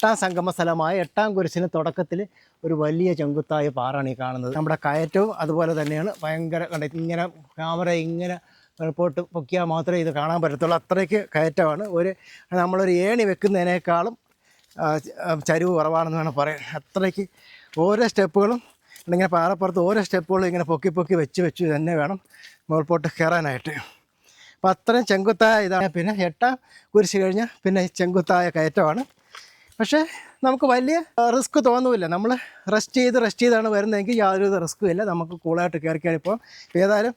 എട്ടാം സംഗമ സ്ഥലമായ എട്ടാം കുരിശിന് തുടക്കത്തിൽ ഒരു വലിയ ചെങ്കുത്തായ പാറാണ് ഈ കാണുന്നത്. നമ്മുടെ കയറ്റവും അതുപോലെ തന്നെയാണ്. ഭയങ്കര കണ്ട ഇങ്ങനെ ക്യാമറ ഇങ്ങനെ റിപ്പോർട്ട് പൊക്കിയാൽ മാത്രമേ ഇത് കാണാൻ പറ്റത്തുള്ളൂ. അത്രയ്ക്ക് കയറ്റമാണ്. ഒരു നമ്മളൊരു ഏണി വെക്കുന്നതിനേക്കാളും ചരിവ് കുറവാണെന്ന് വേണം പറയാൻ. അത്രയ്ക്ക് ഓരോ സ്റ്റെപ്പുകളും ഇങ്ങനെ പാറപ്പുറത്ത് ഓരോ സ്റ്റെപ്പുകളും ഇങ്ങനെ പൊക്കി പൊക്കി വെച്ച് വെച്ച് തന്നെ വേണം മുകൾപോട്ട് കയറാനായിട്ട്. അപ്പോൾ അത്രയും ചെങ്കുത്തായ ഇതാണ്. പിന്നെ എട്ടാം കുരിശ് കഴിഞ്ഞാൽ പിന്നെ ചെങ്കുത്തായ കയറ്റമാണ്. പക്ഷേ നമുക്ക് വലിയ റിസ്ക് തോന്നുമില്ല നമ്മൾ റെസ്റ്റ് ചെയ്ത് റെസ്റ്റ് ചെയ്താണ് വരുന്നതെങ്കിൽ യാതൊരു റിസ്ക്കും ഇല്ല. നമുക്ക് കൂളായിട്ട് കയറി കയറി പോകാം ഏതായാലും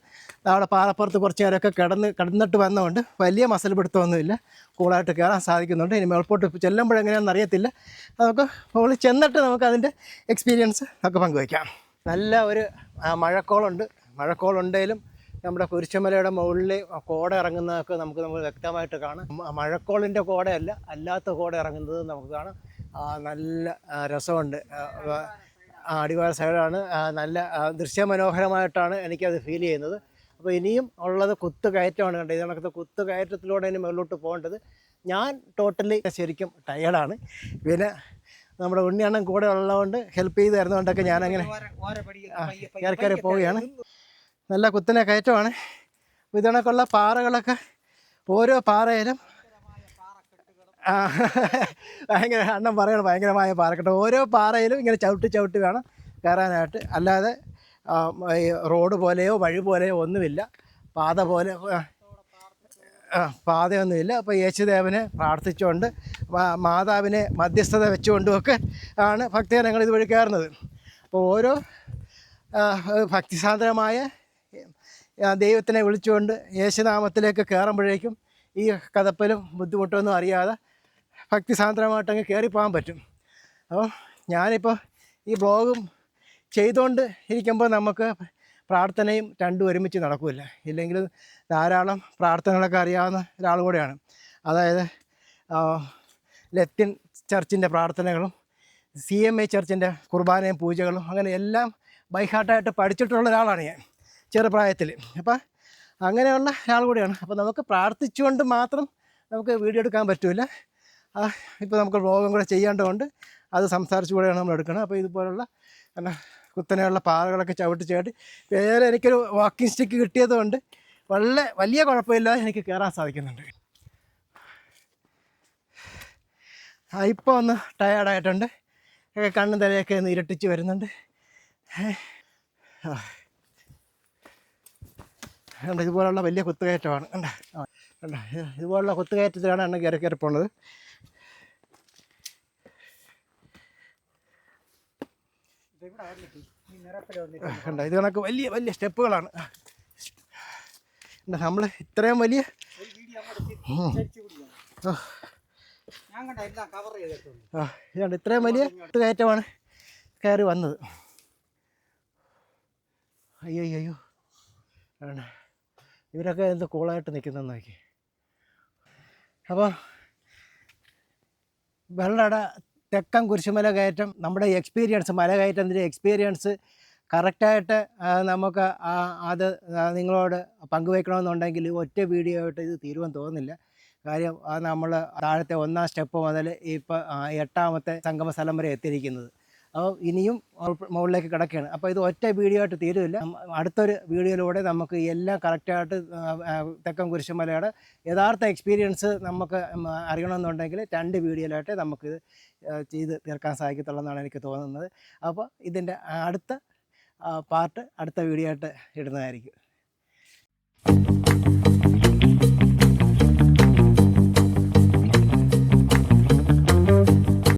അവിടെ പാറപ്പുറത്ത് കുറച്ച് നേരമൊക്കെ കിടന്ന് കിടന്നിട്ട് വന്നതുകൊണ്ട് വലിയ മസൽ പിടുത്തമൊന്നുമില്ല. കൂളായിട്ട് കയറാൻ സാധിക്കുന്നുണ്ട്. ഇനി മേൽപോട്ട് ചെല്ലുമ്പോഴെങ്ങനെയാണെന്ന് അറിയത്തില്ല. നമുക്ക് മുകളിൽ ചെന്നിട്ട് നമുക്ക് അതിന്റെ എക്സ്പീരിയൻസ് ഒക്കെ പങ്കുവയ്ക്കാം. നല്ല ഒരു മഴക്കോളുണ്ട്. മഴക്കോളുണ്ടെങ്കിലും നമ്മുടെ കുരിശുമലയുടെ മുകളിൽ കോട ഇറങ്ങുന്നതൊക്കെ നമുക്ക് നമുക്ക് വ്യക്തമായിട്ട് കാണാം. മഴക്കോളിന്റെ കോടയല്ല അല്ലാത്ത കോട ഇറങ്ങുന്നത് നമുക്ക് കാണാം. നല്ല രസമുണ്ട്. അടിവാര സൈഡാണ്. നല്ല ദൃശ്യമനോഹരമായിട്ടാണ് എനിക്കത് ഫീൽ ചെയ്യുന്നത്. അപ്പോൾ ഇനിയും ഉള്ളത് കുത്തു കയറ്റമാണ് കണ്ടത്. ഇതിനകത്ത് കുത്തു കയറ്റത്തിലൂടെ ഇനി മുകളിലോട്ട് പോകേണ്ടത്. ഞാൻ ടോട്ടലി ശരിക്കും ടയേർഡാണ് പിന്നെ നമ്മുടെ ഉണ്ണിയണ്ണൻ കൂടെ ഉള്ളതുകൊണ്ട് ഹെൽപ്പ് ചെയ്ത് തരുന്നതുകൊണ്ടൊക്കെ ഞാനങ്ങനെ കയറി പോവുകയാണ്. നല്ല കുത്തനെ കയറ്റമാണ്. ഇതണക്കുള്ള പാറകളൊക്കെ ഓരോ പാറയിലും ഭയങ്കര അണ്ണം പറയണം ഭയങ്കരമായ പാറക്കെട്ട്. ഓരോ പാറയിലും ഇങ്ങനെ ചവിട്ടി ചവിട്ടി വേണം കയറാനായിട്ട്. അല്ലാതെ ഈ റോഡ് പോലെയോ വഴി പോലെയോ ഒന്നുമില്ല. പാത പോലെ പാതയൊന്നുമില്ല. അപ്പോൾ യേശുദേവനെ പ്രാർത്ഥിച്ചുകൊണ്ട് മാതാവിനെ മധ്യസ്ഥത വെച്ചുകൊണ്ടുമൊക്കെ ആണ് ഭക്തജനങ്ങൾ ഇതുവഴി കയറുന്നത്. അപ്പോൾ ഓരോ ഭക്തിസാന്ദ്രമായ ദൈവത്തിനെ വിളിച്ചുകൊണ്ട് യേശുനാമത്തിലേക്ക് കയറുമ്പോഴേക്കും ഈ കഥപ്പലും ബുദ്ധിമുട്ടൊന്നും അറിയാതെ ഭക്തിസാന്ദ്രമായിട്ടങ്ങ് കയറിപ്പോകാൻ പറ്റും. അപ്പോൾ ഞാനിപ്പോൾ ഈ ബ്ലോഗും ചെയ്തുകൊണ്ട് ഇരിക്കുമ്പോൾ നമുക്ക് പ്രാർത്ഥനയും രണ്ടും ഒരുമിച്ച് നടക്കില്ല. ഇല്ലെങ്കിൽ ധാരാളം പ്രാർത്ഥനകളൊക്കെ അറിയാവുന്ന ഒരാൾ കൂടെയാണ്. അതായത് ലത്തിൻ ചർച്ചിന്റെ പ്രാർത്ഥനകളും സി എം എ ചർച്ചിന്റെ കുർബാനയും പൂജകളും അങ്ങനെ എല്ലാം ബൈഹാർട്ടായിട്ട് പഠിച്ചിട്ടുള്ള ഒരാളാണ് ഞാൻ. ചെറുപ്രായത്തിൽ. അപ്പം അങ്ങനെയുള്ള ഒരാൾ കൂടിയാണ്. അപ്പോൾ നമുക്ക് പ്രാർത്ഥിച്ചുകൊണ്ട് മാത്രം നമുക്ക് വീഡിയോ എടുക്കാൻ പറ്റില്ല ഇപ്പോൾ നമുക്ക് വ്ളോഗും കൂടെ ചെയ്യേണ്ടതുകൊണ്ട് അത് സംസാരിച്ചു കൂടെയാണ് നമ്മൾ എടുക്കണം. അപ്പോൾ ഇതുപോലുള്ള എന്നാ കുത്തനെയുള്ള പാറകളൊക്കെ ചവിട്ടി ചവിട്ടി വേറെ എനിക്കൊരു വാക്കിംഗ് സ്റ്റിക്ക് കിട്ടിയത് കൊണ്ട് വളരെ വലിയ കുഴപ്പമില്ലാതെ എനിക്ക് കയറാൻ സാധിക്കുന്നുണ്ട്. ഇപ്പോൾ ഒന്ന് ടയേർഡായിട്ടുണ്ട് കണ്ണും തലയൊക്കെ ഒന്ന് ഇരട്ടിച്ച് വരുന്നുണ്ട്. ആ. കണ്ടോ ഇതുപോലുള്ള വലിയ കുത്തുകയറ്റമാണ്. കണ്ട കണ്ട ഇതുപോലുള്ള കുത്തുകയറ്റത്തിലാണ് എണ്ണ കയറി കയറി പോണത് കണ്ട ഇത് കണക്ക് വലിയ വലിയ സ്റ്റെപ്പുകളാണ്. നമ്മൾ ഇത്രയും വലിയ ഇതുണ്ട് ഇത്രയും വലിയ കയറ്റമാണ് കയറി വന്നത്. അയ്യോ അയ്യോ, അയ്യോ ഇവരൊക്കെ എന്ത് കൂളായിട്ട് നിൽക്കുന്നതെന്ന് നോക്കി. അപ്പോൾ വെള്ളട തെക്കൻ കുരിശുമല കയറ്റം നമ്മുടെ എക്സ്പീരിയൻസ് മല കയറ്റത്തിന്റെ എക്സ്പീരിയൻസ് കറക്റ്റായിട്ട് നമുക്ക് അത് നിങ്ങളോട് പങ്കുവയ്ക്കണമെന്നുണ്ടെങ്കിൽ ഒറ്റ വീഡിയോ ആയിട്ട് ഇത് തീരുവാൻ തോന്നുന്നില്ല. കാര്യം നമ്മൾ താഴത്തെ ഒന്നാം സ്റ്റെപ്പ് മുതൽ ഇപ്പോൾ എട്ടാമത്തെ സംഗമ സ്ഥലം വരെ എത്തിയിരിക്കുന്നത്. അപ്പോൾ ഇനിയും മുകളിലേക്ക് കിടക്കുകയാണ്. അപ്പോൾ ഇത് ഒറ്റ വീഡിയോ ആയിട്ട് തീരുമില്ല അടുത്തൊരു വീഡിയോയിലൂടെ നമുക്ക് എല്ലാം കറക്റ്റായിട്ട് തെക്കൻ കുരിശുമലയുടെ യഥാർത്ഥ എക്സ്പീരിയൻസ് നമുക്ക് അറിയണമെന്നുണ്ടെങ്കിൽ രണ്ട് വീഡിയോയിലായിട്ട് നമുക്ക് ചെയ്ത് തീർക്കാൻ സാധിക്കത്തുള്ളതെന്നാണ് എനിക്ക് തോന്നുന്നത്. അപ്പോൾ ഇതിന്റെ അടുത്ത പാർട്ട് അടുത്ത വീഡിയോ ആയിട്ട് ഇടുന്നതായിരിക്കും.